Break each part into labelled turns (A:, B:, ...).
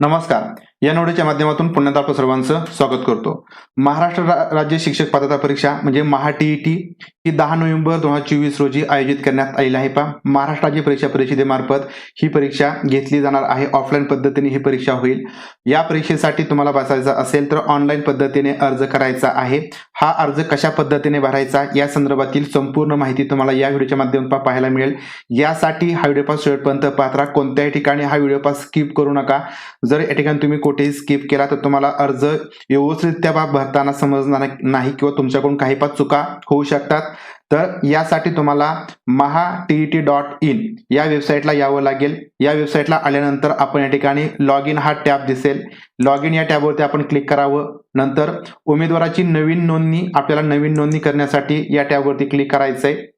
A: नमस्कार. या नोडीच्या माध्यमातून पुण्यात आपलं सर्वांचं स्वागत करतो. महाराष्ट्र राज्य शिक्षक पात्रता परीक्षा म्हणजे महा टीईटी ही दहा नोव्हेंबर दोन हजार चोवीस रोजी आयोजित करण्यात आलेली आहे. पहा महाराष्ट्र राज्य परीक्षा परिषदेमार्फत ही परीक्षा घेतली जाणार आहे. ऑफलाईन पद्धतीने ही परीक्षा होईल. या परीक्षेसाठी तुम्हाला बसायचं असेल तर ऑनलाईन पद्धतीने अर्ज करायचा आहे. हा अर्ज कशा पद्धतीने भरायचा या संदर्भातील संपूर्ण माहिती तुम्हाला या व्हिडिओच्या माध्यमातून पाहायला मिळेल. यासाठी हा व्हिडिओ पास शेवटपर्यंत पात्रा कोणत्याही ठिकाणी हा व्हिडिओ पास स्किप करू नका. जर या ठिकाणी तुम्ही कुठेही स्किप केला तर तुम्हाला अर्ज व्यवस्थितरित्या भरताना समजणार नाही किंवा तुमच्याकडून काही पाच चुका होऊ शकतात. तर यासाठी तुम्हाला Maha T T dot in या वेबसाईटला यावं लागेल. या वेबसाईटला आल्यानंतर आपण या ठिकाणी लॉग इन हा टॅब दिसेल. लॉग इन या टॅबवरती आपण क्लिक करावं. नंतर उमेदवाराची नवीन नोंदणी आपल्याला नवीन नोंदणी करण्यासाठी या टॅबवरती क्लिक करायचं आहे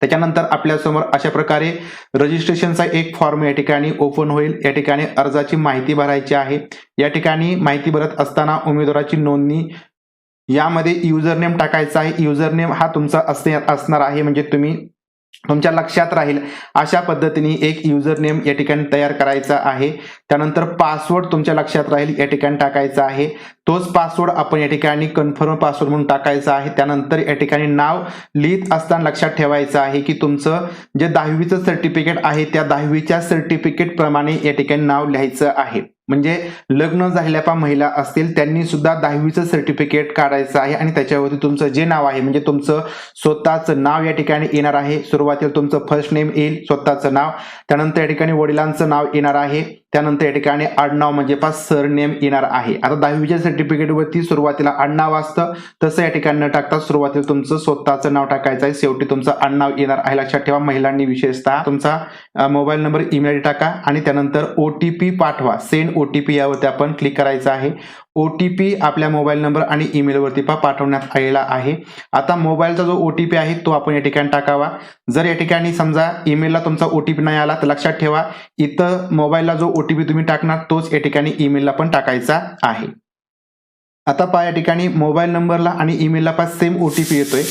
A: त्याच्यानंतर आपल्यासमोर अशा प्रकारे रजिस्ट्रेशनचा एक फॉर्म या ठिकाणी ओपन होईल. या ठिकाणी अर्जाची माहिती भरायची आहे. या ठिकाणी माहिती भरत असताना उमेदवाराची नोंदणी. यामध्ये युजरनेम टाकायचा आहे. युजरनेम हा तुमचा असणे असणार आहे. म्हणजे तुम्ही तुमच्या लक्षात राहील अशा पद्धतीने एक युजर नेम या ठिकाणी तयार करायचा आहे. त्यानंतर पासवर्ड तुमच्या लक्षात राहील या ठिकाणी टाकायचा आहे. तोच पासवर्ड आपण या ठिकाणी कन्फर्म पासवर्ड म्हणून टाकायचा आहे. त्यानंतर या ठिकाणी नाव लिहित असताना लक्षात ठेवायचं आहे की तुमचं जे दहावीचं सर्टिफिकेट आहे त्या दहावीच्या सर्टिफिकेट प्रमाणे या ठिकाणी नाव लिहायचं आहे. म्हणजे लग्न झालेल्या पा महिला असतील त्यांनी सुद्धा दहावीचं सर्टिफिकेट काढायचं आहे आणि त्याच्यावरती तुमचं जे नाव आहे म्हणजे तुमचं स्वतःचं नाव या ठिकाणी येणार आहे. सुरुवातीला तुमचं फर्स्ट नेम येईल स्वतःचं नाव. त्यानंतर या ठिकाणी वडिलांचं नाव येणार आहे. त्यानंतर या ठिकाणी आडनाव म्हणजे पास सरनेम येणार आहे. आता दहावीच्या सर्टिफिकेटवरती सुरुवातीला आडनाव असतं. तसं या ठिकाणी न टाकता सुरुवातीला तुमचं स्वतःचं नाव टाकायचं आहे. शेवटी तुमचं आडनाव येणार आहे. लक्षात ठेवा महिलांनी विशेषतः तुमचा मोबाईल नंबर ईमेल टाका आणि त्यानंतर ओ टी पी पाठवा. सेंड ओ टी पी यावरती आपण क्लिक करायचं आहे. ओ टी पी आपल्या मोबाईल नंबर आणि ईमेलवरती पा पाठवण्यात आलेला आहे. आता मोबाईलचा जो ओ टी पी आहे तो आपण या ठिकाणी टाकावा. जर या ठिकाणी समजा ईमेलला तुमचा ओ टी पी नाही आला तर लक्षात ठेवा इथं मोबाईलला जो ओ टी पी तुम्ही टाकणार तोच या ठिकाणी ईमेलला पण टाकायचा आहे. आता पहा या ठिकाणी मोबाईल नंबरला आणि ईमेलला पा सेम ओ टी पी येतोय.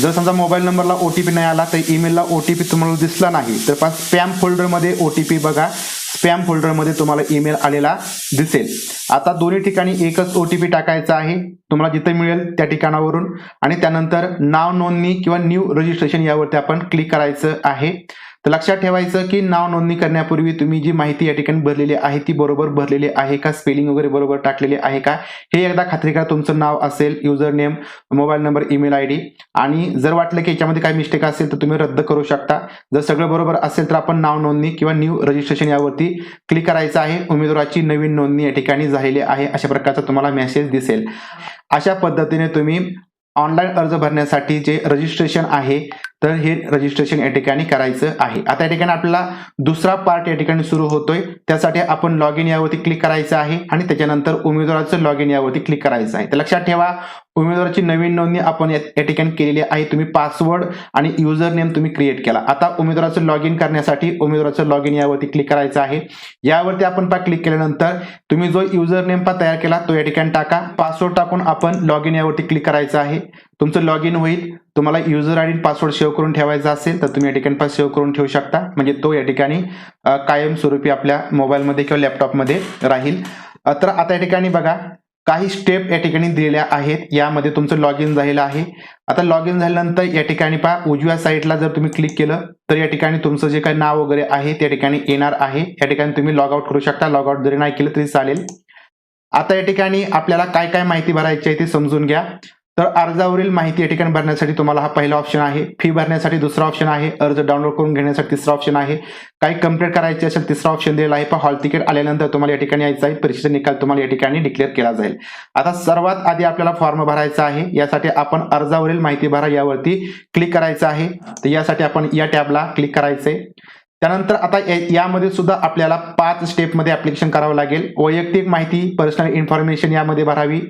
A: जर समजा मोबाईल नंबरला ओ टी पी नाही आला तर ईमेलला ओ टी पी तुम्हाला दिसला नाही तर पण स्पॅम फोल्डरमध्ये ओ टी पी बघा. स्पॅम फोल्डरमध्ये तुम्हाला ईमेल आलेला दिसेल. आता दोन्ही ठिकाणी एकच ओ टी पी टाकायचा आहे. तुम्हाला जिथे मिळेल त्या ठिकाणावरून. आणि त्यानंतर नाव नोंदणी किंवा न्यू रजिस्ट्रेशन यावरती आपण क्लिक करायचं आहे. तर लक्षात ठेवायचं की नाव नोंदणी करण्यापूर्वी तुम्ही जी माहिती या ठिकाणी भरलेली आहे ती बरोबर भरलेली आहे का? स्पेलिंग वगैरे बरोबर टाकलेली आहे का? हे एकदा खात्री करा तुमचं नाव असेल user name mobile number email I D आणि जर वाटलं की याच्यामध्ये काही मिस्टेक असेल तर तुम्ही रद्द करू शकता. जर सगळं बरोबर असेल तर आपण नाव नोंदणी किंवा न्यू रजिस्ट्रेशन यावरती क्लिक करायचं आहे. उमेदवाराची नवीन नोंदणी या ठिकाणी झालेली आहे. अशा प्रकारचा तुम्हाला मेसेज दिसेल. अशा पद्धतीने तुम्ही ऑनलाईन अर्ज भरण्यासाठी जे रजिस्ट्रेशन आहे तर हे रजिस्ट्रेशन या ठिकाणी करायचं आहे. आता या ठिकाणी आपल्याला दुसरा पार्ट या ठिकाणी सुरू होतोय. त्यासाठी आपण लॉग इन यावरती क्लिक करायचं आहे आणि त्याच्यानंतर उमेदवाराचं लॉग इन यावरती क्लिक करायचं आहे. तर लक्षात ठेवा उमेदवाराची नवीन नोंदणी आपण या या ठिकाणी केलेली आहे. तुम्ही पासवर्ड आणि युजर नेम तुम्ही क्रिएट केला. आता उमेदवाराचं लॉग इन करण्यासाठी उमेदवाराचं लॉग इन यावरती क्लिक करायचं आहे. यावरती आपण पा क्लिक केल्यानंतर तुम्ही जो युजर नेम पा तयार केला तो या ठिकाणी टाका. पासवर्ड टाकून आपण लॉग इन यावरती क्लिक करायचं आहे. तुमचं लॉग इन होईल. तुम्हाला user I D password save करून ठेवायचा असेल तर तुम्ही या ठिकाणी पास सेव्ह करून ठेवू शकता. म्हणजे तो या ठिकाणी कायमस्वरूपी आपल्या मोबाईलमध्ये किंवा लॅपटॉपमध्ये राहील. तर आता या ठिकाणी बघा काही स्टेप या ठिकाणी दिलेल्या आहेत. यामध्ये तुमचं लॉग इन झालेलं आहे. आता लॉग इन झाल्यानंतर या ठिकाणी पहा उजव्या साईडला जर तुम्ही क्लिक केलं तर या ठिकाणी तुमचं जे काही नाव वगैरे आहे त्या ठिकाणी येणार आहे. या ठिकाणी तुम्ही लॉग आउट करू शकता. लॉग आउट जरी नाही केलं तरी चालेल. आता या ठिकाणी आपल्याला काय काय माहिती भरायची आहे ते समजून घ्या. तर अर्जावरील माहिती या ठिकाणी भरण्यासाठी तुम्हाला हा पहिला ऑप्शन आहे. फी भरण्यासाठी दुसरा ऑप्शन आहे. अर्ज डाउनलोड करून घेण्यासाठी तिसरा ऑप्शन आहे. काही कंप्लीट करायचे असेल तिसरा ऑप्शन दिलेला आहे. पण हॉल तिकीट आल्यानंतर तुम्हाला या ठिकाणी यायचं आहे. परीक्षेचा निकाल तुम्हाला या ठिकाणी डिक्लेअर केला जाईल. आता सर्वात आधी आपल्याला फॉर्म भरायचा आहे. यासाठी आपण अर्जावरील माहिती भरा. यावरती क्लिक करायचं आहे. तर यासाठी आपण या टॅबला क्लिक करायचंय. त्यानंतर आता यामध्ये सुद्धा आपल्याला पाच स्टेपमध्ये ऍप्लिकेशन करावं लागेल. वैयक्तिक माहिती पर्सनल इन्फॉर्मेशन यामध्ये भरावी.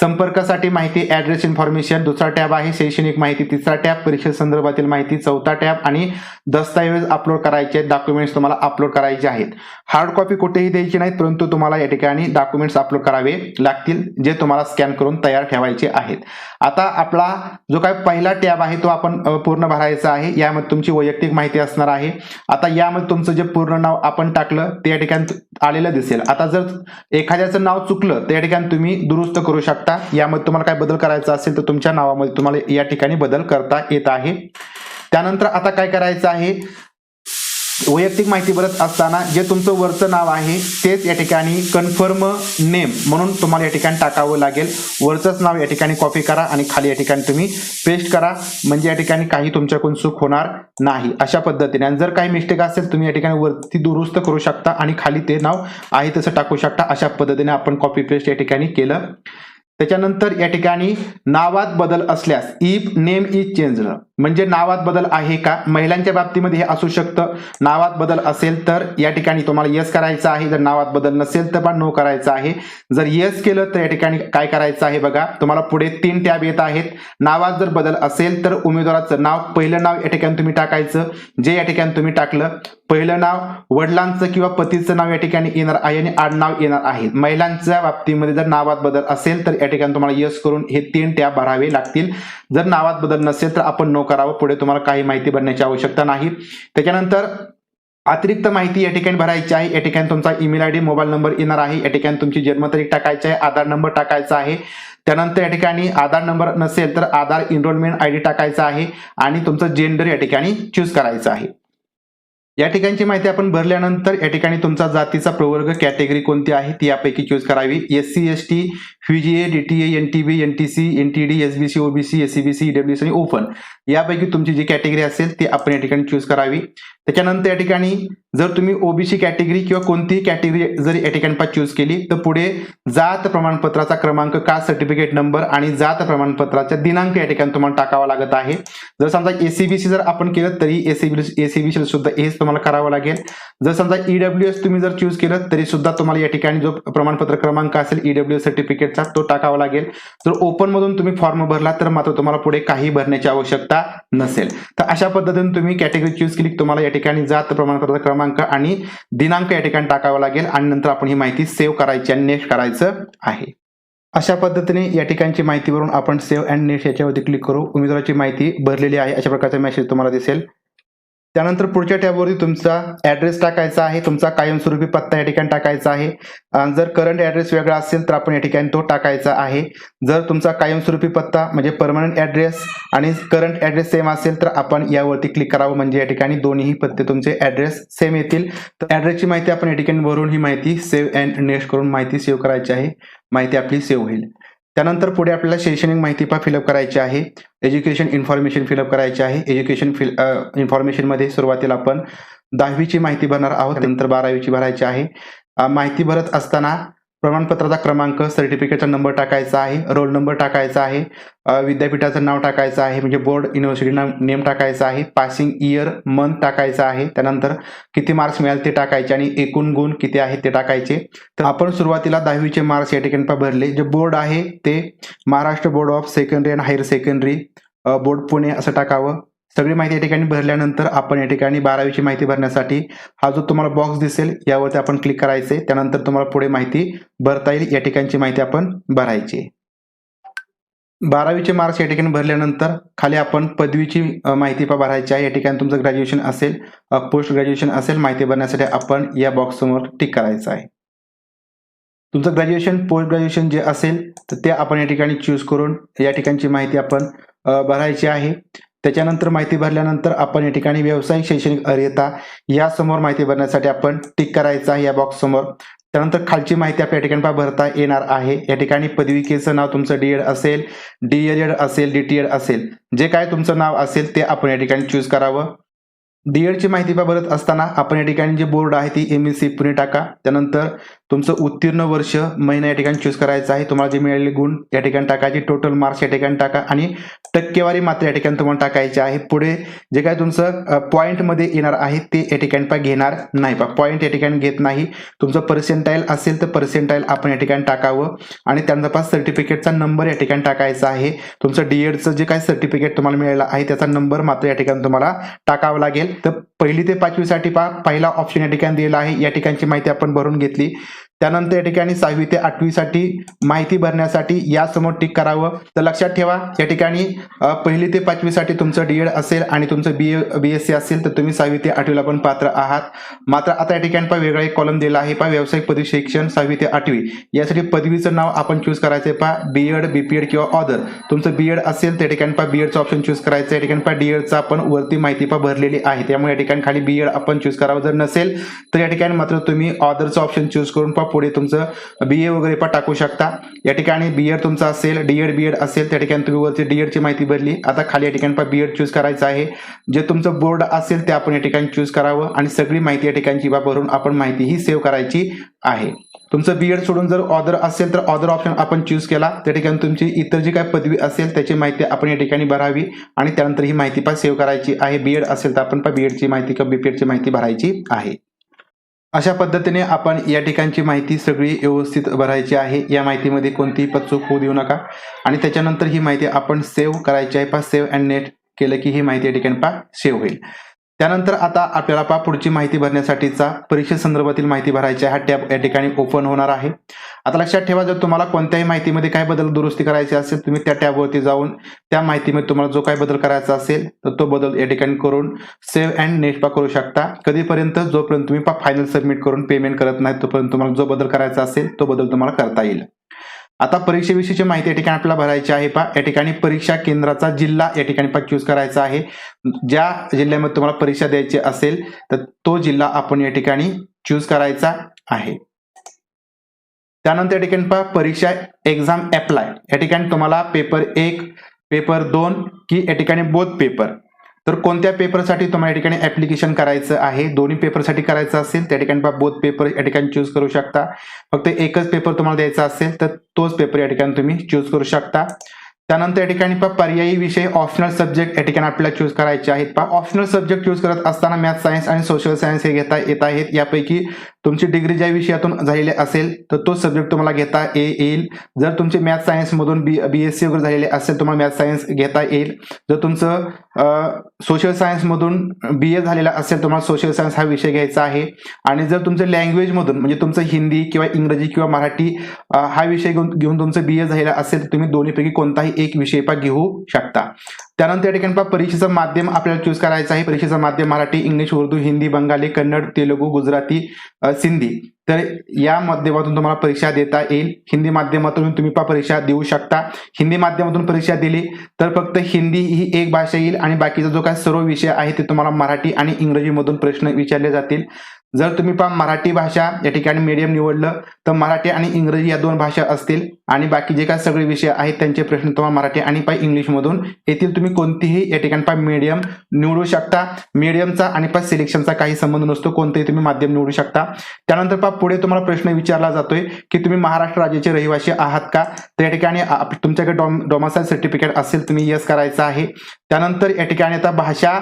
A: संपर्कासाठी माहिती ऍड्रेस इन्फॉर्मेशन दुसरा टॅब आहे शैक्षणिक माहिती तिसरा टॅब परीक्षे संदर्भातील माहिती चौथा टॅब आणि दस्तऐवज अपलोड करायचे आहेत. डॉक्युमेंट्स तुम्हाला अपलोड करायचे आहेत. हार्ड कॉपी कुठेही द्यायची नाहीत परंतु तुम्हाला या ठिकाणी डॉक्युमेंट्स अपलोड करावे लागतील जे तुम्हाला स्कॅन करून तयार ठेवायचे आहेत. आता आपला जो काय पहिला टॅब आहे तो आपण पूर्ण भरायचा आहे. यामध्ये तुमची वैयक्तिक माहिती असणार आहे. आता यामध्ये तुमचं जे पूर्ण नाव आपण टाकलं ते या ठिकाणी आलेलं दिसेल. आता जर एखाद्याचं नाव चुकलं तर या ठिकाणी तुम्ही दुरुस्त करू शकता. यामध्ये तुम्हाला काय बदल करायचा असेल तर तुमच्या नावामध्ये तुम्हाला या ठिकाणी बदल करता येत आहे. त्यानंतर आता काय करायचं आहे? वैयक्तिक माहिती भरत असताना जे तुमचं वरचं नाव आहे तेच या ठिकाणी कन्फर्म नेम म्हणून तुम्हाला या ठिकाणी टाकावं लागेल. वरचंच नाव या ठिकाणी कॉपी करा आणि खाली या ठिकाणी तुम्ही पेस्ट करा. म्हणजे या ठिकाणी काही तुमच्याकडून चूक होणार नाही. अशा पद्धतीने. आणि जर काही मिस्टेक असेल तुम्ही या ठिकाणी वरती दुरुस्त करू शकता आणि खाली ते नाव आहे तसं टाकू शकता. अशा पद्धतीने आपण कॉपी पेस्ट या ठिकाणी केलं. त्याच्यानंतर या ठिकाणी नावात बदल असल्यास इफ नेम इज चेंज म्हणजे नावात बदल आहे का? महिलांच्या बाबतीमध्ये हे असू शकतं. नावात बदल असेल तर या ठिकाणी तुम्हाला यस करायचं आहे. जर नावात बदल नसेल तर पण नो करायचं आहे. जर यस केलं तर या ठिकाणी काय करायचं आहे बघा. तुम्हाला पुढे तीन टॅब येत आहेत. नावात जर बदल असेल तर उमेदवाराचं नाव पहिलं नाव या ठिकाणी तुम्ही टाकायचं. जे या ठिकाणी तुम्ही टाकलं पहिलं नाव वडिलांचं किंवा पतीचं नाव या ठिकाणी येणार आहे आणि आडनाव येणार आहे. महिलांच्या बाबतीमध्ये जर नावात बदल असेल तर या ठिकाणी तुम्हाला यस करून हे तीन टॅब भरावे लागतील. जर नावात बदल नसेल तर आपण नो करावं. पुढे तुम्हाला काही माहिती भरण्याची आवश्यकता नाही. त्याच्यानंतर अतिरिक्त माहिती या ठिकाणी भरायची आहे. या ठिकाणी तुमचा email I D mobile number येणार आहे. या ठिकाणी तुमची जन्मतारीख टाकायची आहे. आधार नंबर टाकायचा आहे. त्यानंतर या ठिकाणी आधार नंबर नसेल तर आधार इनरोलमेंट आय डी टाकायचा आहे. आणि तुमचं जेंडर या ठिकाणी चूज करायचं आहे. या ठिकाणची माहिती आपण भरल्यानंतर या ठिकाणी तुमचा जातीचा प्रवर्ग कॅटेगरी कोणती आहे ती यापैकी चूज करावी. S C S T VJA DTA N T B N T C N T D S B C OBC S C B C आणि ओपन यापैकी तुमची जी कॅटेगरी असेल ती आपण या ठिकाणी चूज करावी. त्याच्यानंतर या ठिकाणी जर तुम्ही ओबीसी कॅटेगरी किंवा कोणतीही कॅटेगरी जर या ठिकाणी चूज केली तर पुढे जात प्रमाणपत्राचा क्रमांक कास्ट सर्टिफिकेट नंबर आणि जात प्रमाणपत्राचा दिनांक या ठिकाणी तुम्हाला टाकावा लागत आहे. जर समजा एसीबीसी जर आपण केलं तरी एसीबी एसीबीसी सुद्धा हेच तुम्हाला करावं लागेल. जर समजा ईडब्ल्यू एस तुम्ही जर चूज केलं तरी सुद्धा तुम्हाला या ठिकाणी जो प्रमाणपत्र क्रमांक असेल ईडब्ल्यू सर्टिफिकेटचा तो टाकावा लागेल. जर ओपन मधून तुम्ही फॉर्म भरला तर मात्र तुम्हाला पुढे काही भरण्याची आवश्यकता नसेल. तर अशा पद्धतीने तुम्ही कॅटेगरी चूज केली तुम्हाला या ठिकाणी जात प्रमाणपत्र क्रमांक आणि दिनांक या ठिकाणी टाकावा लागेल आणि नंतर आपण ही माहिती सेव्ह करायची आणि नेक्स्ट करायचं आहे. अशा पद्धतीने या ठिकाणची माहिती भरून आपण सेव्ह अँड नेक्स्ट याच्यावरती क्लिक करू. उमेदवाराची माहिती भरलेली आहे अशा प्रकारचा मेसेज तुम्हाला दिसेल. त्यानंतर पुढच्या टॅबवरती तुमचा ऍड्रेस टाकायचा आहे. तुमचा कायमस्वरूपी पत्ता या ठिकाणी टाकायचा आहे. जर करंट ऍड्रेस वेगळा असेल तर आपण या ठिकाणी तो टाकायचा आहे. जर तुमचा कायमस्वरूपी पत्ता म्हणजे परमनंट ऍड्रेस आणि करंट ऍड्रेस सेम असेल तर आपण यावरती क्लिक करावं. म्हणजे या ठिकाणी दोन्ही पत्ते तुमचे ऍड्रेस सेम येतील. तर ऍड्रेसची माहिती आपण या ठिकाणी भरून ही माहिती सेव्ह अँड नेक्स्ट करून माहिती सेव्ह करायची आहे. माहिती आपली सेव्ह होईल. त्यानंतर पुढे आपल्याला शैक्षणिक माहिती पण फिलअप करायची आहे. एज्युकेशन इन्फॉर्मेशन फिलअप करायची आहे. एज्युकेशन फिल इन्फॉर्मेशनमध्ये सुरुवातीला आपण दहावीची माहिती भरणार आहोत. नंतर बारावीची भरायची आहे. माहिती भरत असताना प्रमाणपत्राचा क्रमांक सर्टिफिकेटचा नंबर टाकायचा आहे रोल नंबर टाकायचा आहे विद्यापीठाचं नाव टाकायचं आहे म्हणजे बोर्ड युनिव्हर्सिटी नेम टाकायचं आहे पासिंग इयर मंथ टाकायचं आहे त्यानंतर किती मार्क्स मिळाले ते टाकायचे आणि एकूण गुण किती आहेत ते टाकायचे. तर आपण सुरुवातीला दहावीचे मार्क्स या ठिकाणी भरले. जे बोर्ड आहे ते Maharashtra board of secondary and higher secondary board Pune असं टाकावं. सगळी माहिती या ठिकाणी भरल्यानंतर आपण या ठिकाणी बारावीची माहिती भरण्यासाठी हा जो तुम्हाला बॉक्स दिसेल यावरती आपण क्लिक करायचे. त्यानंतर तुम्हाला पुढे माहिती भरता येईल. या ठिकाणची माहिती आपण भरायची. बारावीचे मार्क्स या ठिकाणी भरल्यानंतर खाली आपण पदवीची माहिती भरायची आहे. या ठिकाणी तुमचं ग्रॅज्युएशन असेल पोस्ट ग्रॅज्युएशन असेल माहिती भरण्यासाठी आपण या बॉक्स समोर टिक करायचं आहे. तुमचं ग्रॅज्युएशन पोस्ट ग्रॅज्युएशन जे असेल तर ते आपण या ठिकाणी चूज करून या ठिकाणची माहिती आपण भरायची आहे. त्याच्यानंतर माहिती भरल्यानंतर आपण या ठिकाणी व्यावसायिक शैक्षणिक अर्हता या समोर माहिती भरण्यासाठी आपण टिक करायचं आहे या बॉक्स समोर त्यानंतर खालची माहिती आपल्या ठिकाणी पहा भरता येणार आहे. या ठिकाणी पदविकेचं नाव तुमचं डीएड असेल डीएलएड असेल डीटीएड असेल. जे काय तुमचं नाव असेल ते आपण या ठिकाणी चूज करावं. डीएडची माहिती भरत असताना आपण या ठिकाणी जे बोर्ड आहे ती एम एस सी पुणे टाका. त्यानंतर तुमचं उत्तीर्ण वर्ष महिना या ठिकाणी चूज करायचं आहे. तुम्हाला जे मिळालेले गुण या ठिकाणी टाकायचे टोटल मार्क्स या ठिकाणी टाका. आणि टक्केवारी मात्र या ठिकाणी तुम्हाला टाकायची आहे. पुढे जे काय तुमचं पॉईंटमध्ये येणार आहे ते या ठिकाणी पा घेणार नाही पा पॉईंट या ठिकाणी घेत नाही. तुमचं पर्सेंटाईल असेल तर पर्सेंटाईल आपण या ठिकाणी टाकावं. आणि त्यांचा पास सर्टिफिकेटचा नंबर या ठिकाणी टाकायचा आहे. तुमचं डीएडचं जे काय सर्टिफिकेट तुम्हाला मिळालं आहे त्याचा नंबर मात्र या ठिकाणी तुम्हाला टाकावा लागेल. तर पहिली ते पाचवीसाठी पा पहिला ऑप्शन या ठिकाणी दिलेला आहे. या ठिकाणची माहिती आपण भरून घेतली. त्यानंतर या ठिकाणी सहावी ते आठवीसाठी माहिती भरण्यासाठी यासमोर टिक करावं. तर लक्षात ठेवा या ठिकाणी पहिली ते पाचवीसाठी तुमचं डीएड असेल आणि तुमचं बी बी एस सी असेल तर तुम्ही सहावी ते आठवीला पण पात्र आहात. मात्र आता या ठिकाणी पा वेगळा एक कॉलम दिला आहे पा व्यावसायिक पदवी शिक्षण सहावी ते आठवी. यासाठी पदवीचं नाव आपण चूज करायचं आहे पा B Ed B P Ed किंवा ऑदर तुमचं बी एड असेल त्या ठिकाणी पा बी एडचं ऑप्शन चूज करायचं या ठिकाणी पा डी एडचं आपण वरती माहिती पा भरलेली आहे. त्यामुळे या ठिकाणी खाली बी एड आपण चूज करावं जर नसेल तर या ठिकाणी मात्र तुम्ही ऑदरचं ऑप्शन चूज करून पा पुढे तुमचं बी ए वगैरे पण टाकू शकता. या ठिकाणी बी एड तुमचं असेल डी एड बी एड असेल त्या ठिकाणी तुम्ही वरती डी एडची माहिती भरली. आता खाली या ठिकाणी पा बी एड चूज करायचं आहे. जे तुमचं बोर्ड असेल ते आपण या ठिकाणी चूज करावं आणि सगळी माहिती या ठिकाणची बा भरून आपण माहिती ही सेव्ह करायची आहे. तुमचं बी एड सोडून जर ऑदर असेल तर ऑदर ऑप्शन आपण चूज केला. त्या ठिकाणी तुमची इतर जी काय पदवी असेल त्याची माहिती आपण या ठिकाणी भरावी आणि त्यानंतर ही माहिती पण सेव्ह करायची आहे. बी एड असेल तर आपण पण बी एडची माहिती किंवा बी पी एडची माहिती भरायची आहे. अशा पद्धतीने आपण या ठिकाणची माहिती सगळी व्यवस्थित भरायची आहे. या माहितीमध्ये कोणतीही पचूक होऊ देऊ नका. आणि त्याच्यानंतर ही माहिती आपण सेव्ह करायची आहे पा सेव्ह अँड नेट केलं की ही माहिती या ठिकाणी पा सेव्ह होईल. त्यानंतर आता आपल्याला पा पुढची माहिती भरण्यासाठीचा परीक्षेसंदर्भातील माहिती भरायची आहे. हा टॅब या ठिकाणी ओपन होणार आहे. आता लक्षात ठेवा जर तुम्हाला कोणत्याही माहितीमध्ये काय बदल दुरुस्ती करायची असेल तुम्ही त्या टॅबवरती जाऊन त्या माहितीमध्ये तुम्हाला जो काय बदल करायचा असेल तर तो बदल या ठिकाणी करून सेव्ह अँड नेट पा करू शकता. कधीपर्यंत? जोपर्यंत तुम्ही पा फायनल सबमिट करून पेमेंट करत नाही तोपर्यंत तुम्हाला जो बदल करायचा असेल तो बदल तुम्हाला करता येईल. आता परीक्षेविषयीची माहिती या ठिकाणी आपल्याला भरायची आहे. पा या ठिकाणी परीक्षा केंद्राचा जिल्हा या ठिकाणी पा चूज करायचा आहे. ज्या जिल्ह्यामध्ये तुम्हाला परीक्षा द्यायची असेल तर तो जिल्हा आपण या ठिकाणी चूज करायचा आहे. त्यानंतर या ठिकाणी पहा परीक्षा एक्झाम अप्लाय या ठिकाणी तुम्हाला पेपर एक पेपर दोन की या ठिकाणी बोध पेपर तर कोणत्या पेपरसाठी तुम्हाला या ठिकाणी ऍप्लिकेशन करायचं आहे? दोन्ही पेपरसाठी करायचं असेल त्या ठिकाणी बोथ बोध पेपर या ठिकाणी चूज करू शकता. फक्त एकच पेपर तुम्हाला द्यायचा असेल तर तोच पेपर या ठिकाणी तुम्ही चूज करू शकता. त्यानंतर या ठिकाणी पहा पर्यायी विषय ऑप्शनल सब्जेक्ट या ठिकाणी आपल्याला चूज करायचे आहेत. पहा ऑप्शनल सब्जेक्ट चूज करत असताना मॅथ सायन्स आणि सोशल सायन्स हे घेता येत आहेत. यापैकी तुमची डिग्री ज्या विषयातून झालेली असेल तर तो सब्जेक्ट तुम्हाला घेता येईल. जर तुमचे मॅथ सायन्स मधून बी बी एस सी वगैरे झालेले असेल तुम्हाला मॅथ सायन्स घेता येईल. जर तुमचं सोशल सायन्स मधून बी ए झालेला असेल तुम्हाला सोशल सायन्स हा विषय घ्यायचा आहे. आणि जर तुमचं लँग्वेज मधून म्हणजे तुमचं हिंदी किंवा इंग्रजी किंवा मराठी हा विषय घेऊन घेऊन तुमचं बी ए झालेला असेल तर तुम्ही दोन्हीपैकी कोणताही एक विषय घेऊ शकता. त्यानंतर या ठिकाणी पहा परीक्षेचं माध्यम आपल्याला चूज करायचं आहे. परीक्षेचं माध्यम मराठी इंग्लिश उर्दू हिंदी बंगाली कन्नड तेलुगू गुजराती सिंधी. तर या माध्यमातून तुम्हाला परीक्षा देता येईल. हिंदी माध्यमातून तुम्ही पा परीक्षा देऊ शकता. हिंदी माध्यमातून परीक्षा दिली तर फक्त हिंदी ही एक भाषा येईल आणि बाकीचा जो काय सर्व विषय आहे ते तुम्हाला मराठी आणि इंग्रजीमधून प्रश्न विचारले जातील. जर तुम्ही पहा मराठी भाषा या ठिकाणी मीडियम निवडलं तर मराठी आणि इंग्रजी या दोन भाषा असतील. आणि बाकी जे काय सगळे विषय आहेत त्यांचे प्रश्न तुम्हाला मराठी आणि पाय इंग्लिशमधून. येथील तुम्ही कोणतीही या ठिकाणी पाय मीडियम निवडू शकता. मीडियमचा आणि पाय सिलेक्शनचा काही संबंध नसतो. कोणतेही तुम्ही माध्यम निवडू शकता. त्यानंतर पा पुढे तुम्हाला प्रश्न विचारला जातोय की तुम्ही महाराष्ट्र राज्याचे रहिवासी आहात का? तर या ठिकाणी तुमच्याकडे डॉम डोमासाईल सर्टिफिकेट असेल तुम्ही यस करायचं आहे. त्यानंतर या ठिकाणी आता भाषा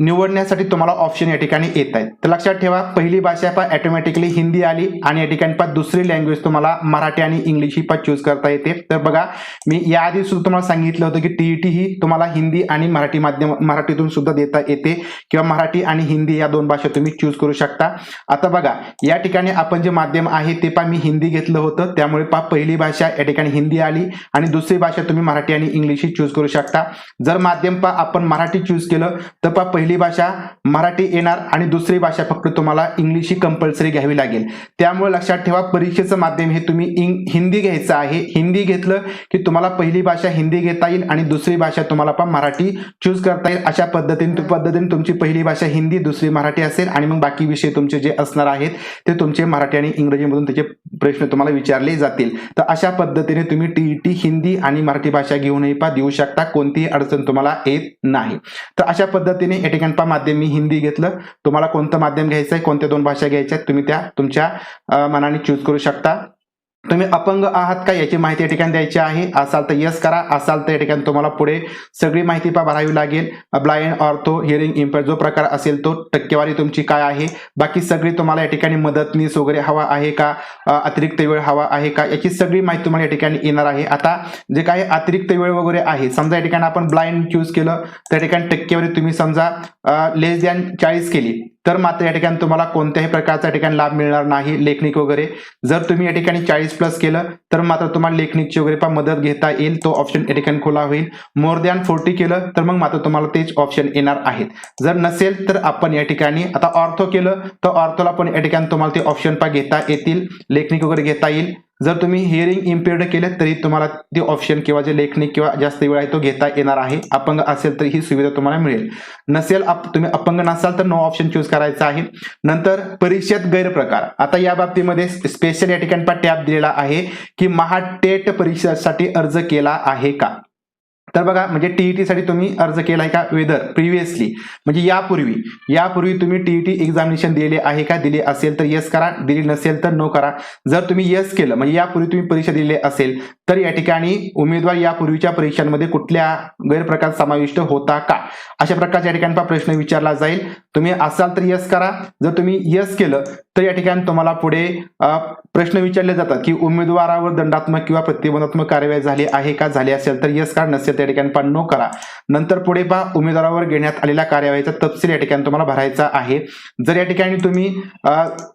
A: निवडण्यासाठी तुम्हाला ऑप्शन या ठिकाणी येत आहेत. तर लक्षात ठेवा पहिली भाषा पा ऑटोमॅटिकली हिंदी आली आणि या ठिकाणी पा दुसरी लँग्वेज तुम्हाला मराठी आणि इंग्लिश ही पा चूज करता येते. तर बघा मी याआधी सुद्धा तुम्हाला सांगितलं होतं की टीईटी ही तुम्हाला हिंदी आणि मराठी माध्यम मराठीतून सुद्धा देता येते किंवा मराठी आणि हिंदी या दोन भाषा तुम्ही चूज करू शकता. आता बघा या ठिकाणी आपण जे माध्यम आहे ते पा मी हिंदी घेतलं होतं. त्यामुळे पा पहिली भाषा या ठिकाणी हिंदी आली आणि दुसरी भाषा तुम्ही मराठी आणि इंग्लिश ही चूज करू शकता. जर माध्यम पा आपण मराठी चूज केलं तर पा पहिली भाषा मराठी येणार आणि दुसरी भाषा फक्त तुम्हाला इंग्लिश ही कंपल्सरी घ्यावी लागेल. त्यामुळे लक्षात ठेवा परीक्षेचं माध्यम हे तुम्ही इंग हिंदी घ्यायचं आहे. हिंदी घेतलं की तुम्हाला पहिली भाषा हिंदी घेता येईल आणि दुसरी भाषा तुम्हाला पण मराठी चूज करता येईल. अशा पद्धतीने पद्धतीने तुमची पहिली भाषा हिंदी दुसरी मराठी असेल आणि मग बाकी विषय तुमचे जे असणार आहेत ते तुमचे मराठी आणि इंग्रजीमधून त्याचे प्रश्न तुम्हाला विचारले जातील. तर अशा पद्धतीने तुम्ही टीईटी हिंदी आणि मराठी भाषा घेऊनही पा देऊ शकता. कोणतीही अडचण तुम्हाला येत नाही. तर अशा पद्धतीने या माध्यम मी हिंदी घेतलं. तुम्हाला कोणतं माध्यम घ्यायचं आहे कोणत्या दोन भाषा घ्यायच्या आहेत तुम्ही त्या तुमच्या मनाने चूज करू शकता. तुम्ही अपंग आहात का याची माहिती या ठिकाणी द्यायची आहे. असाल तर यस करा. असाल तर या ठिकाणी तुम्हाला पुढे सगळी माहिती पा भरावी लागेल. ब्लाइंड ऑर्थो हिअरिंग इम्पेअर जो प्रकार असेल तो टक्केवारी तुमची काय आहे? बाकी सगळी तुम्हाला या ठिकाणी मदतनीस वगैरे हवा आहे का? अतिरिक्त वेळ हवा आहे का? याची सगळी माहिती तुम्हाला या ठिकाणी येणार आहे. आता जे काही अतिरिक्त वेळ वगैरे आहे समजा या ठिकाणी आपण ब्लाइंड चूज केलं त्या ठिकाणी टक्केवारी तुम्ही समजा लेस दॅन चाळीस केली. तर मात्र या ठिकाणी तुम्हाला कोणत्याही प्रकारचा ठिकाणी लाभ मिळणार नाही लेखनिक वगैरे. जर तुम्ही या ठिकाणी चाळीस प्लस केलं तर मात्र तुम्हाला लेखनिकची वगैरे पण मदत घेता येईल. तो ऑप्शन या ठिकाणी खुला होईल. मोर दॅन फोर्टी केलं तर मग मात्र तुम्हाला तेच ऑप्शन येणार आहेत. जर नसेल तर आपण या ठिकाणी आता ऑर्थो केलं तर ऑर्थोला पण या ठिकाणी तुम्हाला ते ऑप्शन पण घेता येतील. लेखनिक वगैरे घेता येईल. जर तुम्ही हिअरिंग इम्पेअर्ड केले तरी तुम्हाला ते ऑप्शन किंवा जे लेखनिक किंवा जास्त वेळ आहे तो घेता येणार आहे. अपंग असेल तर ही सुविधा तुम्हाला मिळेल. नसेल अप- तुम्ही अपंग नसाल तर नो ऑप्शन चूज करायचा आहे. नंतर परीक्षेत गैरप्रकार. आता या बाबतीमध्ये स्पेशल या ठिकाणी टॅब दिलेला आहे की महाटेट परीक्षेसाठी अर्ज केला आहे का? तर बघा म्हणजे टीईटी साठी तुम्ही अर्ज केला आहे का? वेदर प्रिव्हियसली म्हणजे यापूर्वी. यापूर्वी तुम्ही टीईटी एक्झामिनेशन दिले आहे का? दिले असेल तर येस करा. दिली नसेल तर नो करा. जर तुम्ही येस केलं म्हणजे यापूर्वी तुम्ही परीक्षा दिले असेल तर या ठिकाणी उमेदवार यापूर्वीच्या परीक्षांमध्ये कुठल्या गैरप्रकार समाविष्ट होता का? अशा प्रकारच्या या ठिकाणी प्रश्न विचारला जाईल. तुम्ही असाल तर येस करा. जर तुम्ही येस केलं तर या ठिकाणी तुम्हाला पुढे प्रश्न विचारले जातात की उमेदवारावर दंडात्मक किंवा प्रतिबंधात्मक कारवाई झाली आहे का? झाली असेल तर यस का? नसेल त्या ठिकाणी पण नो करा. नंतर पुढे पहा उमेदवारावर घेण्यात आलेल्या कार्यवाहीचा तपशील या ठिकाणी तुम्हाला भरायचा आहे. जर या ठिकाणी तुम्ही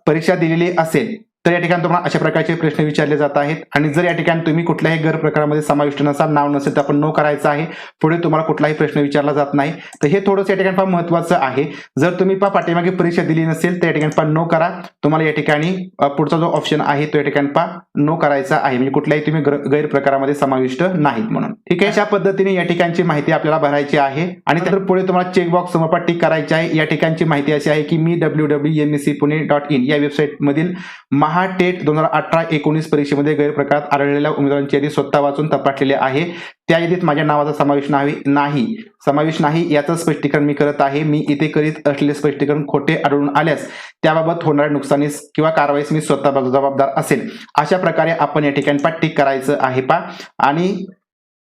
A: परीक्षा दिलेली असेल तर या ठिकाणी तुम्हाला अशा प्रकारचे प्रश्न विचारले जात आहेत. आणि जर या ठिकाणी तुम्ही कुठल्याही गैरप्रकारामध्ये समाविष्ट नसाल नाव नसेल तर आपण नो करायचं आहे. पुढे तुम्हाला कुठलाही प्रश्न विचारला जात नाही. तर हे थोडंसं या ठिकाणी फार महत्वाचं आहे. जर तुम्ही पा पाठीमागे परीक्षा दिली नसेल तर या ठिकाणी पा नो करा. तुम्हाला या ठिकाणी पुढचा जो ऑप्शन आहे तो या ठिकाणी पा नो करायचा आहे. म्हणजे कुठल्याही तुम्ही ग्र- गैरप्रकारामध्ये समाविष्ट नाहीत म्हणून. ठीक आहे? अशा पद्धतीने या ठिकाणची माहिती आपल्याला भरायची आहे. आणि त्यानंतर पुढे तुम्हाला चेकबॉक्स समोर टिक करायची आहे. या ठिकाणची माहिती अशी आहे की मी W W M S C Pune dot in या वेबसाईट महा टेट दोन हजार अठरा एकोणीस परीक्षेमध्ये गैरप्रकारात आढळलेल्या उमेदवारांची यादी स्वतः वाचून तपासलेली आहे. त्या यादीत माझ्या नावाचा समावेश नाही नाही. समावेश नाही याचं स्पष्टीकरण मी करत आहे. मी इथे करीत असलेले स्पष्टीकरण खोटे आढळून आल्यास त्याबाबत होणाऱ्या नुकसानीस किंवा कारवाईस मी स्वतः जबाबदार असेल. अशा प्रकारे आपण या ठिकाणी पा टिक करायचं आहे पा आणि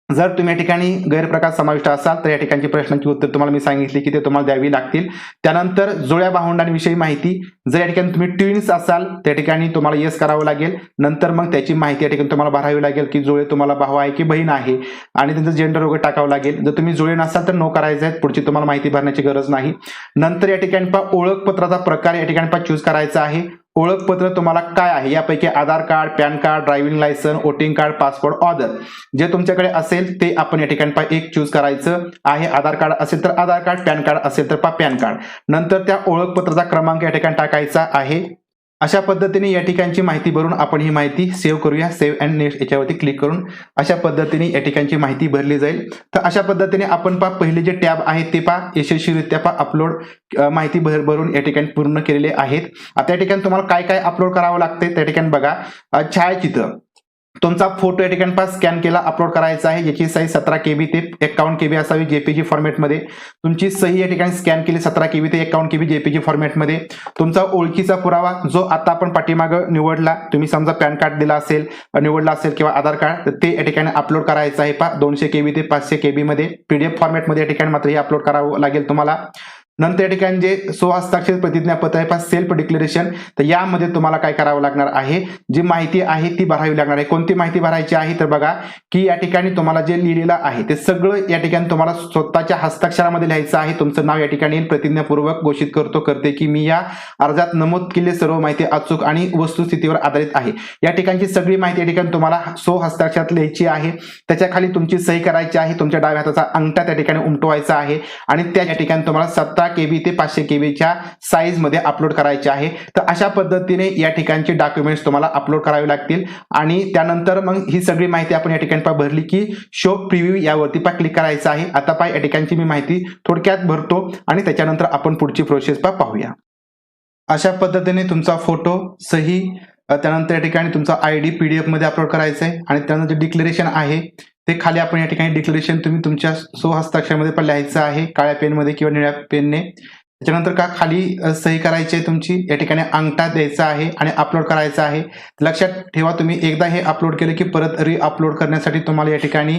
A: जर तुम्ही या ठिकाणी गैरप्रकार समाविष्ट असाल तर या ठिकाणची प्रश्नांची उत्तर तुम्हाला मी सांगितली की ते तुम्हाला द्यावी लागतील. त्यानंतर जुळ्या भावंडांविषयी माहिती. जर या ठिकाणी तुम्ही ट्विन्स असाल त्या ठिकाणी तुम्हाला येस करावं लागेल. नंतर मग त्याची माहिती या ठिकाणी तुम्हाला भरावी लागेल की जुळे तुम्हाला भाऊ आहे की बहीण आहे. आणि त्यांचं जेंडर वगैरे टाकावं लागेल. जर तुम्ही जुळे नसाल तर नो करायचं आहे. पुढची तुम्हाला माहिती भरण्याची गरज नाही. नंतर या ठिकाणी पा ओळखपत्राचा प्रकार या ठिकाणी पा चूज करायचा आहे. ओळखपत्र तुम्हाला काय आहे? यापैकी Aadhaar card PAN card driving licence voting card passport order जे तुमच्याकडे असेल ते आपण या ठिकाणी एक चूज करायचं आहे. आधार कार्ड असेल तर आधार कार्ड पॅन कार्ड असेल तर पॅन कार्ड. नंतर त्या ओळखपत्राचा क्रमांक या ठिकाणी टाकायचा आहे. अशा पद्धतीने या ठिकाणची माहिती भरून आपण ही माहिती सेव्ह करूया. सेव्ह अँड नेक्स्ट याच्यावरती क्लिक करून अशा पद्धतीने या ठिकाणची माहिती भरली जाईल. तर अशा पद्धतीने आपण पहा पहिले जे टॅब आहेत ते पहा यशस्वीरित्या पहा अपलोड माहिती भर भरून या ठिकाणी पूर्ण केलेले आहेत. आता या ठिकाणी तुम्हाला काय काय अपलोड करावं लागते त्या ठिकाणी बघा. छायाचित्र. तुमचा फोटो या ठिकाणी पास स्कॅन केला अपलोड करायचा आहे. याची साईज सतरा केबी ते एकावन्न केबी असावी जेपीजी फॉर्मॅटमध्ये तुमची सही या ठिकाणी स्कॅन केली सतरा केबी ते एकावन्न केबी जेपीजी फॉर्मॅटमध्ये तुमचा ओळखीचा पुरावा जो आता आपण पाठीमागं निवडला तुम्ही समजा पॅन कार्ड दिला असेल निवडला असेल किंवा आधार कार्ड तर ते या ठिकाणी अपलोड करायचं आहे. पा दोनशे केबी ते पाचशे केबीमध्ये पीडीएफ फॉर्मॅटमध्ये या ठिकाणी मात्र हे अपलोड करावं लागेल तुम्हाला. नंतर या ठिकाणी जे स्वहस्ताक्षर प्रतिज्ञापत्र आहे पास सेल्फ डिक्लेरेशन तर यामध्ये तुम्हाला काय करावं लागणार आहे? जी माहिती आहे ती भरावी लागणार आहे. कोणती माहिती भरायची आहे? तर बघा की या ठिकाणी तुम्हाला जे लिहिलेलं आहे ते सगळं या ठिकाणी तुम्हाला स्वतःच्या हस्ताक्षरामध्ये लिहायचं आहे. तुमचं नाव या ठिकाणी प्रतिज्ञापूर्वक घोषित करतो करते की मी या अर्जात नमूद केलेली सर्व माहिती अचूक आणि वस्तुस्थितीवर आधारित आहे. या ठिकाणची सगळी माहिती या ठिकाणी तुम्हाला सो हस्ताक्षरात लिहायची आहे. त्याच्याखाली तुमची सही करायची आहे. तुमच्या डाव्या हाताचा अंगठा त्या ठिकाणी उमटवायचा आहे. आणि त्या या ठिकाणी तुम्हाला सत्ता के बी ते पाचशे के बीच्या साईजमध्ये अपलोड करायचे आहे. तर अशा पद्धतीने या ठिकाणचे डॉक्युमेंट्स तुम्हाला अपलोड करावे लागतील. आणि त्यानंतर मग ही सगळी माहिती आपण या ठिकाणी पा भरली की शो प्रिव्ह्यू यावरती पा क्लिक करायचं आहे. आता पा या ठिकाणची मी माहिती थोडक्यात भरतो आणि त्याच्यानंतर आपण पुढची प्रोसेस पा पाहूया. अशा पद्धतीने तुमचा फोटो सही त्यानंतर या ठिकाणी तुमचा आय डी पीडीएफमध्ये अपलोड करायचा आहे आणि त्यानंतर डिक्लेरेशन आहे. ते खाली आपण या ठिकाणी डिक्लेरेशन तुम्ही तुमच्या स्वहस्ताक्षरामध्ये पण लिहायचं आहे. काळ्या पेनमध्ये किंवा निळ्या पेनने त्याच्यानंतर का खाली सही करायची आहे तुमची? या ठिकाणी अंगठा द्यायचा आहे आणि अपलोड करायचा आहे. लक्षात ठेवा तुम्ही एकदा हे अपलोड केलं की परत रिअपलोड करण्यासाठी तुम्हाला या ठिकाणी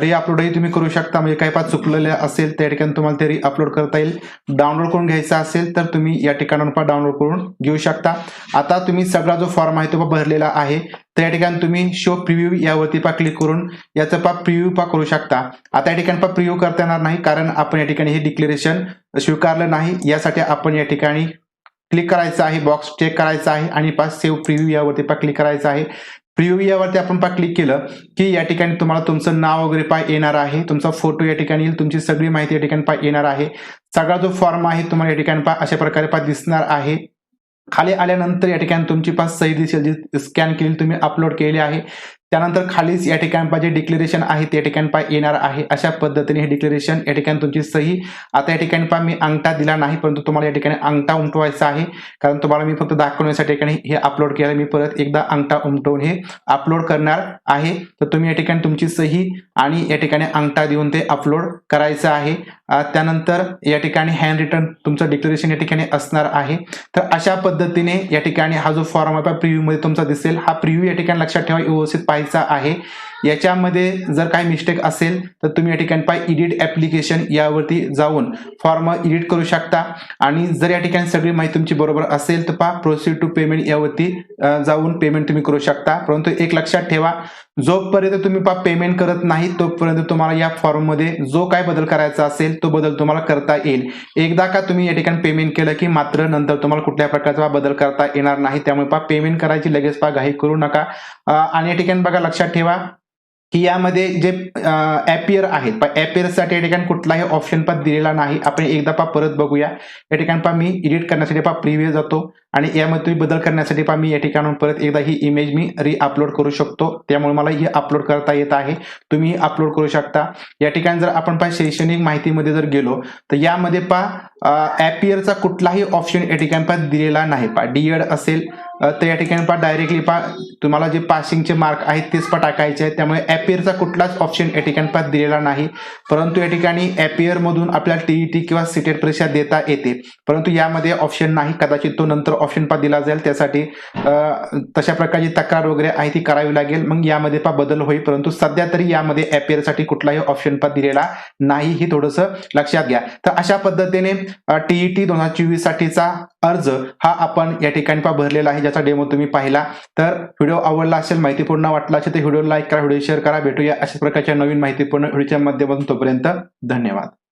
A: रिअपलोडही तुम्ही करू शकता. म्हणजे काही पाच चुकलेलं असेल त्या ठिकाणी तुम्हाला ते रिअपलोड करता येईल. डाउनलोड करून घ्यायचा असेल तर तुम्ही या ठिकाणावर पण डाउनलोड करून घेऊ शकता. आता तुम्ही सगळा जो फॉर्म आहे तो भरलेला आहे. तर या ठिकाणी तुम्ही शो प्रिव्ह्यू यावरती पा क्लिक करून याचं पा प्रिव्ह्यू पा करू शकता. आता या ठिकाणी पा प्रिव्ह्यू करता येणार नाही कारण आपण या ठिकाणी हे डिक्लेरेशन स्वीकारलं नाही. यासाठी आपण या ठिकाणी क्लिक करायचं आहे. बॉक्स चेक करायचा आहे. आणि पा सेव्ह प्रिव्ह्यू यावरती पा क्लिक करायचं आहे. प्रिव्ह्यू यावरती आपण पा क्लिक केलं की या ठिकाणी तुम्हाला तुमचं नाव वगैरे पा येणार आहे. तुमचा फोटो या ठिकाणी येईल. तुमची सगळी माहिती या ठिकाणी पा येणार आहे. सगळा जो फॉर्म आहे तुम्हाला या ठिकाणी पा अशा प्रकारे पा दिसणार आहे. खाली आल्यानंतर या ठिकाणी तुमची पास सही दिसेल. जी स्कॅन केली तुम्ही अपलोड केली आहे. त्यानंतर खालीच या ठिकाणी पाहिजे जे डिक्लेरेशन आहे त्या ठिकाणी पाय येणार आहे. अशा पद्धतीने हे डिक्लेरेशन या ठिकाणी तुमची सही. आता या ठिकाणी पाय मी अंगठा दिला नाही परंतु तुम्हाला या ठिकाणी अंगठा उमटवायचा आहे. कारण तुम्हाला मी फक्त दाखवण्यासाठी ठिकाणी हे अपलोड केलं. मी परत एकदा अंगठा उमटवून हे अपलोड करणार आहे. तर तुम्ही या ठिकाणी तुमची सही आणि या ठिकाणी अंगठा देऊन ते अपलोड करायचं आहे. त्यानंतर या ठिकाणी हँड रिटर्न तुमचं डिक्लेरेशन या ठिकाणी असणार आहे. तर अशा पद्धतीने या ठिकाणी हा जो फॉर्म आहे प्रिव्ह्यू मध्ये तुमचा दिसेल. हा प्रिव्ह्यू या ठिकाणी लक्षात ठेवा व्यवस्थित पाहिजे. पाहायचा आहे. याच्यामध्ये जर काही मिस्टेक असेल तर तुम्ही या ठिकाणी पाय इडिट ॲप्लिकेशन यावरती जाऊन फॉर्म एडिट करू शकता. आणि जर या ठिकाणी सगळी माहिती तुमची बरोबर असेल तर पहा प्रोसीड टू पेमेंट यावरती जाऊन पेमेंट तुम्ही करू शकता. परंतु एक लक्षात ठेवा जोपर्यंत तुम्ही पा पेमेंट करत नाही तोपर्यंत तुम्हाला या फॉर्ममध्ये जो काय बदल करायचा असेल तो बदल तुम्हाला करता येईल. एकदा का तुम्ही या ठिकाणी पेमेंट केलं की मात्र नंतर तुम्हाला कुठल्या प्रकारचा बदल करता येणार नाही. त्यामुळे पा पेमेंट करायची लगेच पा घाई करू नका. आणि या ठिकाणी बघा लक्षात ठेवा की यामध्ये जे ऍपियर आहेत. पा या ठिकाणी कुठलाही ऑप्शन पा दिलेला नाही. आपण एकदा पा परत बघूया. या ठिकाणी पा मी एडिट करण्यासाठी पा प्रिव्ह्यू जातो. आणि यामध्ये तुम्ही बदल करण्यासाठी पा मी या ठिकाणून परत एकदा ही इमेज मी री अपलोड करू शकतो. त्यामुळे मला ही अपलोड करता येत आहे. तुम्ही अपलोड करू शकता. या ठिकाणी जर आपण पा शैक्षणिक माहितीमध्ये जर गेलो तर यामध्ये पा ऍपियरचा कुठलाही ऑप्शन या ठिकाणी पा दिलेला नाही. पा डीएड असेल तर या ठिकाणी पा डायरेक्टली पा तुम्हाला जे पासिंगचे मार्क आहेत तेच पा टाकायचे आहेत. त्यामुळे ॲपियरचा कुठलाच ऑप्शन या ठिकाणी पा दिलेला नाही. परंतु या ठिकाणी ॲपियरमधून आपल्याला टी ई टी किंवा सिटेट परीक्षा देता येते. परंतु यामध्ये ऑप्शन नाही. कदाचित तो नंतर ऑप्शन पा दिला जाईल. त्यासाठी तशा प्रकारची तक्रार वगैरे आहे ती करावी लागेल. मग यामध्ये पा बदल होईल. परंतु सध्या तरी यामध्ये ॲपियरसाठी कुठलाही ऑप्शन पा दिलेला नाही. ही थोडंसं लक्षात घ्या. तर अशा पद्धतीने टीईटी दोन हजार चोवीस साठीचा अर्ज हा आपण या ठिकाणी पा भरलेला आहे. ज्याचा डेमो तुम्ही पाहिला. तर व्हिडिओ आवडला असेल माहितीपूर्ण वाटला असेल तर व्हिडिओ लाईक करा व्हिडिओ शेअर करा. भेटूया अशा प्रकारच्या नवीन माहितीपूर्ण व्हिडिओच्या माध्यमातून तोपर्यंत धन्यवाद.